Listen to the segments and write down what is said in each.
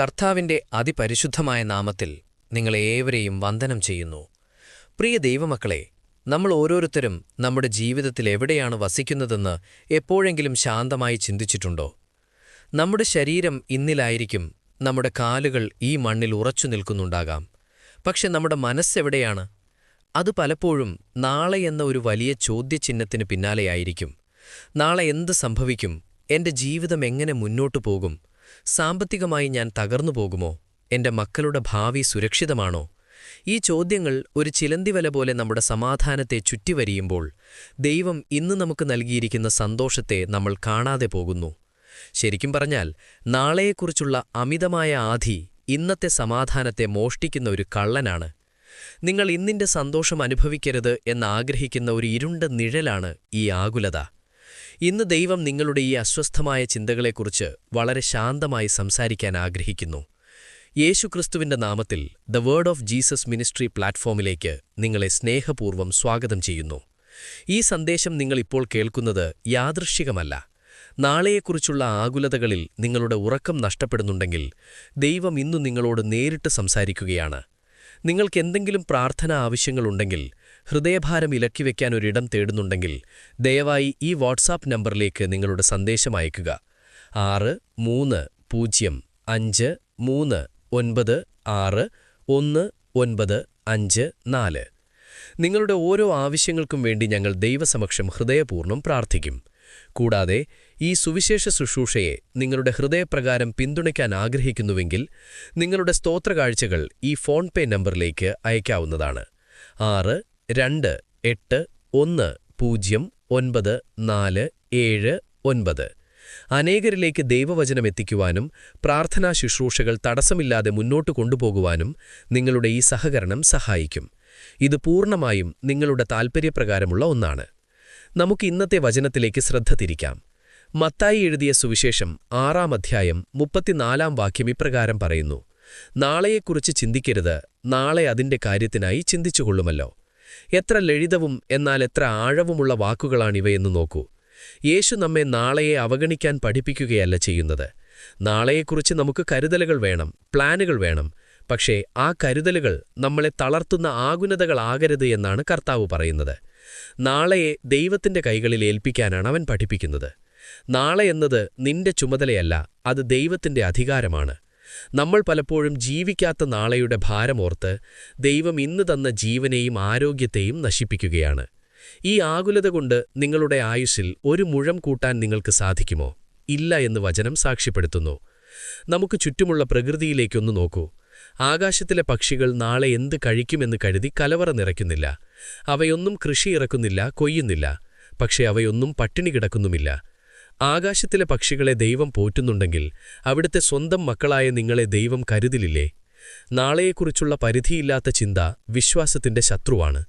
കർത്താവിന്റെ അതിപരിശുദ്ധമായ നാമത്തിൽ നിങ്ങളെ ഏവരെയും വന്ദനം ചെയ്യുന്നു. പ്രിയ ദൈവമക്കളെ നമ്മൾ ഓരോരുത്തരും നമ്മുടെ ജീവിതത്തിൽ എവിടെയാണ് വസിക്കുന്നതെന്ന് എപ്പോഴെങ്കിലും ശാന്തമായി ചിന്തിച്ചിട്ടുണ്ടോ? നമ്മുടെ ശരീരം ഇന്നിലായിരിക്കും നമ്മുടെ കാലുകൾ ഈ മണ്ണിൽ ഉറച്ചു നിൽക്കുന്നുണ്ടാകാം. പക്ഷെ നമ്മുടെ മനസ്സെവിടെയാണ് അത് പലപ്പോഴും നാളെ എന്ന ഒരു വലിയ ചോദ്യചിഹ്നത്തിന് പിന്നാലെയായിരിക്കും. നാളെ എന്ത് സംഭവിക്കും? എന്റെ ജീവിതം എങ്ങനെ മുന്നോട്ടു പോകും? സാമ്പത്തികമായി ഞാൻ തകർന്നു പോകുമോ? എന്റെ മക്കളുടെ ഭാവി സുരക്ഷിതമാണോ? ഈ ചോദ്യങ്ങൾ ഒരു ചിലന്തിവല പോലെ നമ്മുടെ സമാധാനത്തെ ചുറ്റിവരിയുമ്പോൾ ദൈവം ഇന്ന് നമുക്ക് നൽകിയിരിക്കുന്ന സന്തോഷത്തെ നമ്മൾ കാണാതെ പോകുന്നു. ശരിക്കും പറഞ്ഞാൽ നാളെയെക്കുറിച്ചുള്ള അമിതമായ ആധി ഇന്നത്തെ സമാധാനത്തെ മോഷ്ടിക്കുന്ന ഒരു കള്ളനാണ്. നിങ്ങൾ ഇന്നിന്റെ സന്തോഷം അനുഭവിക്കരുത് എന്നാഗ്രഹിക്കുന്ന ഒരു ഇരുണ്ട നിഴലാണ് ഈ ആകുലത. ഇന്ന് ദൈവം നിങ്ങളുടെ ഈ അസ്വസ്ഥമായ ചിന്തകളെക്കുറിച്ച് വളരെ ശാന്തമായി സംസാരിക്കാൻ ആഗ്രഹിക്കുന്നു. യേശുക്രിസ്തുവിന്റെ നാമത്തിൽ the word of Jesus ministry പ്ലാറ്റ്ഫോമിലേക്ക് നിങ്ങളെ സ്നേഹപൂർവം സ്വാഗതം ചെയ്യുന്നു. ഈ സന്ദേശം നിങ്ങളിപ്പോൾ കേൾക്കുന്നത് യാദൃശ്ചികമല്ല. നാളെയെക്കുറിച്ചുള്ള ആകുലതകളിൽ നിങ്ങളുടെ ഉറക്കം നഷ്ടപ്പെടുന്നുണ്ടെങ്കിൽ ദൈവം ഇന്നു നിങ്ങളോട് നേരിട്ട് സംസാരിക്കുകയാണ്. നിങ്ങൾക്ക് എന്തെങ്കിലും പ്രാർത്ഥന ആവശ്യങ്ങളുണ്ടെങ്കിൽ ഹൃദയഭാരം ഇലക്കിവെക്കാൻ ഒരിടം തേടുന്നുണ്ടെങ്കിൽ ദയവായി ഈ വാട്സാപ്പ് നമ്പറിലേക്ക് നിങ്ങളുടെ സന്ദേശം അയയ്ക്കുക ആറ് മൂന്ന് പൂജ്യം അഞ്ച് മൂന്ന് ഒൻപത് ആറ് ഒന്ന് ഒൻപത് അഞ്ച് നാല്. നിങ്ങളുടെ ഓരോ ആവശ്യങ്ങൾക്കും വേണ്ടി ഞങ്ങൾ ദൈവസമക്ഷം ഹൃദയപൂർണം പ്രാർത്ഥിക്കും. കൂടാതെ ഈ സുവിശേഷ ശുശ്രൂഷയെ നിങ്ങളുടെ ഹൃദയപ്രകാരം പിന്തുണയ്ക്കാൻ ആഗ്രഹിക്കുന്നുവെങ്കിൽ നിങ്ങളുടെ സ്തോത്രകാഴ്ചകൾ ഈ ഫോൺ പേ നമ്പറിലേക്ക് അയക്കാവുന്നതാണ്. ആറ് രണ്ട് എട്ട് ഒന്ന് പൂജ്യം ഒൻപത് നാല് ഏഴ് ഒൻപത്. അനേകരിലേക്ക് ദൈവവചനം എത്തിക്കുവാനും പ്രാർത്ഥനാ ശുശ്രൂഷകൾ തടസ്സമില്ലാതെ മുന്നോട്ട് കൊണ്ടുപോകുവാനും നിങ്ങളുടെ ഈ സഹകരണം സഹായിക്കും. ഇത് പൂർണമായും നിങ്ങളുടെ താൽപ്പര്യപ്രകാരമുള്ള ഒന്നാണ്. നമുക്ക് ഇന്നത്തെ വചനത്തിലേക്ക് ശ്രദ്ധ തിരിക്കാം. മത്തായി എഴുതിയ സുവിശേഷം ആറാം അധ്യായം മുപ്പത്തിനാലാം വാക്യം ഇപ്രകാരം പറയുന്നു. നാളെയെക്കുറിച്ച് ചിന്തിക്കരുത് നാളെ അതിന്റെ കാര്യത്തിനായി ചിന്തിച്ചുകൊള്ളുമല്ലോ. എത്ര ലളിതവും എന്നാൽ എത്ര ആഴവുമുള്ള വാക്കുകളാണിവയെന്ന് നോക്കൂ. യേശു നമ്മെ നാളെയെ അവഗണിക്കാൻ പഠിപ്പിക്കുകയല്ല ചെയ്യുന്നത്. നാളെയെക്കുറിച്ച് നമുക്ക് കരുതലുകൾ വേണം പ്ലാനുകൾ വേണം. പക്ഷേ ആ കരുതലുകൾ നമ്മളെ തളർത്തുന്ന ആകുലതകളാകരുത് എന്നാണ് കർത്താവ് പറയുന്നത്. നാളെയെ ദൈവത്തിന്റെ കൈകളിൽ ഏൽപ്പിക്കാനാണ് അവൻ പഠിപ്പിക്കുന്നത്. നാളെ എന്നത് നിന്റെ ചുമതലയല്ല അത് ദൈവത്തിന്റെ അധികാരമാണ്. നമ്മൾ പലപ്പോഴും ജീവിക്കാത്ത നാളെയുടെ ഭാരമോർത്ത് ദൈവം ഇന്ന് തന്ന ജീവനെയും ആരോഗ്യത്തെയും നശിപ്പിക്കുകയാണ്. ഈ ആകുലത കൊണ്ട് നിങ്ങളുടെ ആയുസ്സിൽ ഒരു മുഴം കൂട്ടാൻ നിങ്ങൾക്ക് സാധിക്കുമോ? ഇല്ല എന്ന് വചനം സാക്ഷ്യപ്പെടുത്തുന്നു. നമുക്ക് ചുറ്റുമുള്ള പ്രകൃതിയിലേക്കൊന്നു നോക്കൂ. ആകാശത്തിലെ പക്ഷികൾ നാളെ എന്ത് കഴിക്കുമെന്ന് കരുതി കലവറ നിറയ്ക്കുന്നില്ല. അവയൊന്നും കൃഷി ഇറക്കുന്നില്ല കൊയ്യുന്നില്ല. പക്ഷേ അവയൊന്നും പട്ടിണി കിടക്കുന്നുമില്ല. ആകാശത്തിലെ പക്ഷികളെ ദൈവം പോറ്റുന്നുണ്ടെങ്കിൽ അവിടുത്തെ സ്വന്തം മക്കളായ നിങ്ങളെ ദൈവം കരുതിലില്ലേ? നാളെയെക്കുറിച്ചുള്ള പരിധിയില്ലാത്ത ചിന്ത വിശ്വാസത്തിന്റെ ശത്രുവാണ്.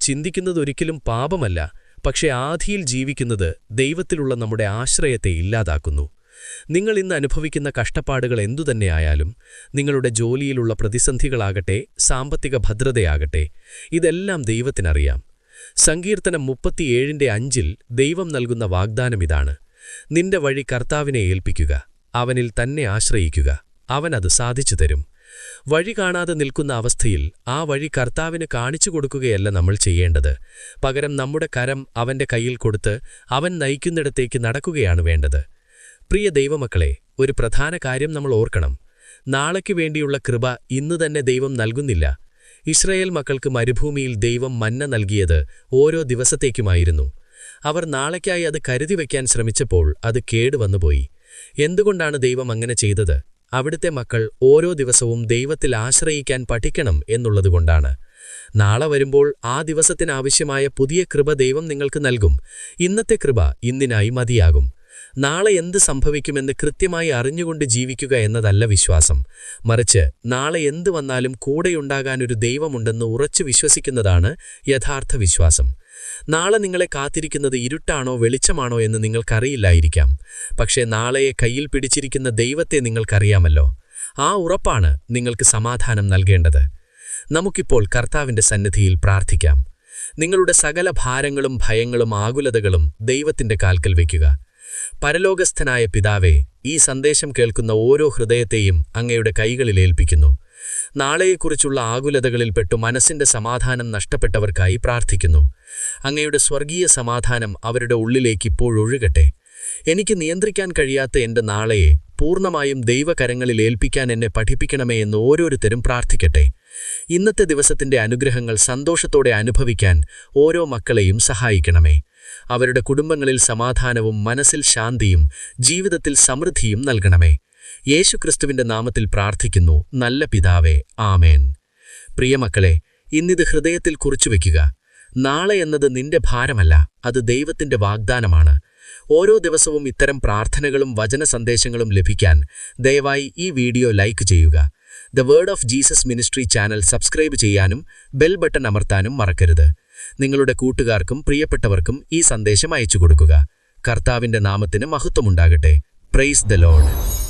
ചിന്തിക്കുന്നതൊരിക്കലും പാപമല്ല പക്ഷേ ആധിയിൽ ജീവിക്കുന്നത് ദൈവത്തിലുള്ള നമ്മുടെ ആശ്രയത്തെ ഇല്ലാതാക്കുന്നു. നിങ്ങൾ ഇന്ന് അനുഭവിക്കുന്ന കഷ്ടപ്പാടുകൾ എന്തുതന്നെയായാലും നിങ്ങളുടെ ജോലിയിലുള്ള പ്രതിസന്ധികളാകട്ടെ സാമ്പത്തിക ഭദ്രതയാകട്ടെ ഇതെല്ലാം ദൈവത്തിനറിയാം. സങ്കീർത്തനം മുപ്പത്തിയേഴിന്റെ അഞ്ചിൽ ദൈവം നൽകുന്ന വാഗ്ദാനമിതാണ് നിന്റെ വഴി കർത്താവിനെ ഏൽപ്പിക്കുക അവനിൽ തന്നെ ആശ്രയിക്കുക. അവനത് സാധിച്ചു തരും. വഴി കാണാതെ നിൽക്കുന്ന അവസ്ഥയിൽ ആ വഴി കർത്താവിന് കാണിച്ചു കൊടുക്കുകയല്ല നമ്മൾ ചെയ്യേണ്ടത്. പകരം നമ്മുടെ കരം അവന്റെ കയ്യിൽ കൊടുത്ത് അവൻ നയിക്കുന്നിടത്തേക്ക് നടക്കുകയാണ് വേണ്ടത്. പ്രിയ ദൈവമക്കളെ ഒരു പ്രധാന കാര്യം നമ്മൾ ഓർക്കണം. നാളേക്ക് വേണ്ടിയുള്ള കൃപ ഇന്നു തന്നെ ദൈവം നൽകുന്നില്ല. ഇസ്രയേൽ മക്കൾക്ക് മരുഭൂമിയിൽ ദൈവം മന്ന നൽകിയത് ഓരോ ദിവസത്തേക്കുമായിരുന്നു. അവർ നാളേക്കായി അത് കരുതി വയ്ക്കാൻ ശ്രമിച്ചപ്പോൾ അത് കേടുവന്നുപോയി എന്തുകൊണ്ടാണ് ദൈവം അങ്ങനെ ചെയ്തത്? അവിടുത്തെ മക്കൾ ഓരോ ദിവസവും ദൈവത്തിൽ ആശ്രയിക്കാൻ പഠിക്കണം എന്നുള്ളതുകൊണ്ടാണ് നാളെ വരുമ്പോൾ ആ ദിവസത്തിനാവശ്യമായ പുതിയ കൃപ ദൈവം നിങ്ങൾക്ക് നൽകും. ഇന്നത്തെ കൃപ ഇന്നിനായി മതിയാകും. നാളെ എന്ത് സംഭവിക്കുമെന്ന് കൃത്യമായി അറിഞ്ഞുകൊണ്ട് ജീവിക്കുക എന്നതല്ല വിശ്വാസം. മറിച്ച് നാളെ എന്തു വന്നാലും കൂടെയുണ്ടാകാനൊരു ദൈവമുണ്ടെന്ന് ഉറച്ചു വിശ്വസിക്കുന്നതാണ് യഥാർത്ഥ വിശ്വാസം. നാളെ നിങ്ങളെ കാത്തിരിക്കുന്നത് ഇരുട്ടാണോ വെളിച്ചമാണോ എന്ന് നിങ്ങൾക്കറിയില്ലായിരിക്കാം. പക്ഷേ നാളെയെ കയ്യിൽ പിടിച്ചിരിക്കുന്ന ദൈവത്തെ നിങ്ങൾക്കറിയാമല്ലോ. ആ ഉറപ്പാണ് നിങ്ങൾക്ക് സമാധാനം നൽകേണ്ടത്. നമുക്കിപ്പോൾ കർത്താവിന്റെ സന്നിധിയിൽ പ്രാർത്ഥിക്കാം. നിങ്ങളുടെ സകല ഭാരങ്ങളും ഭയങ്ങളും ആകുലതകളും ദൈവത്തിന്റെ കാൽക്കൽ വയ്ക്കുക. പരലോകസ്ഥനായ പിതാവേ ഈ സന്ദേശം കേൾക്കുന്ന ഓരോ ഹൃദയത്തെയും അങ്ങയുടെ കൈകളിൽ ഏൽപ്പിക്കുന്നു. നാളെയെക്കുറിച്ചുള്ള ആകുലതകളിൽപ്പെട്ടു മനസ്സിന്റെ സമാധാനം നഷ്ടപ്പെട്ടവർക്കായി പ്രാർത്ഥിക്കുന്നു. അങ്ങയുടെ സ്വർഗീയ സമാധാനം അവരുടെ ഉള്ളിലേക്ക് ഇപ്പോഴൊഴുകട്ടെ എനിക്ക് നിയന്ത്രിക്കാൻ കഴിയാത്ത എന്റെ നാളെയെ പൂർണമായും ദൈവകരങ്ങളിൽ ഏൽപ്പിക്കാൻ എന്നെ പഠിപ്പിക്കണമേ എന്ന് ഓരോരുത്തരും പ്രാർത്ഥിക്കട്ടെ. ഇന്നത്തെ ദിവസത്തിന്റെ അനുഗ്രഹങ്ങൾ സന്തോഷത്തോടെ അനുഭവിക്കാൻ ഓരോ മക്കളെയും സഹായിക്കണമേ. അവരുടെ കുടുംബങ്ങളിൽ സമാധാനവും മനസ്സിൽ ശാന്തിയും ജീവിതത്തിൽ സമൃദ്ധിയും നൽകണമേ. യേശുക്രിസ്തുവിന്റെ നാമത്തിൽ പ്രാർത്ഥിക്കുന്നു. നല്ല പിതാവേ ആമേൻ. പ്രിയമക്കളെ ഇന്നിത് ഹൃദയത്തിൽ കുറിച്ചു വയ്ക്കുക നാളെ എന്നത് നിന്റെ ഭാരമല്ല അത് ദൈവത്തിന്റെ വാഗ്ദാനമാണ്. ഓരോ ദിവസവും ഇത്തരം പ്രാർത്ഥനകളും വചന സന്ദേശങ്ങളും ലഭിക്കാൻ ദയവായി ഈ വീഡിയോ ലൈക്ക് ചെയ്യുക. The word of Jesus ministry channel subscribe ചെയ്യാനും ബെൽ ബട്ടൺ അമർത്താനും മറക്കരുത്. നിങ്ങളുടെ കൂട്ടുകാർക്കും പ്രിയപ്പെട്ടവർക്കും ഈ സന്ദേശം അയച്ചു കൊടുക്കുക. കർത്താവിന്റെ നാമത്തിന് മഹത്വമുണ്ടാകട്ടെ. Praise the load